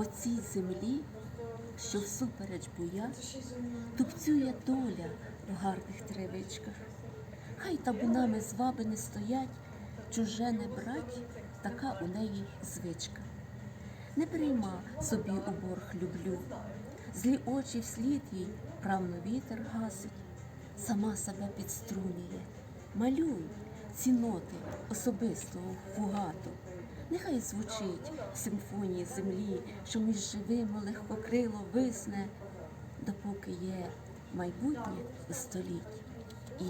по цій землі, що всупереч буять, тупцює доля в гарних травичках. Хай табунами звабини стоять, чуже не брать, така у неї звичка. Не прийма собі у борг люблю, злі очі вслід їй правно вітер гасить, сама себе підструнює, малюй ці ноти особистого фугату. Нехай звучить в симфонії землі, що між живими легкокрило висне, допоки є майбутнє у століть, і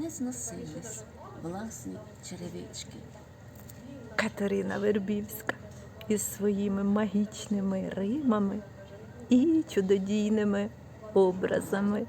не зносились власні черевички. Катерина Вербівська із своїми магічними римами і чудодійними образами.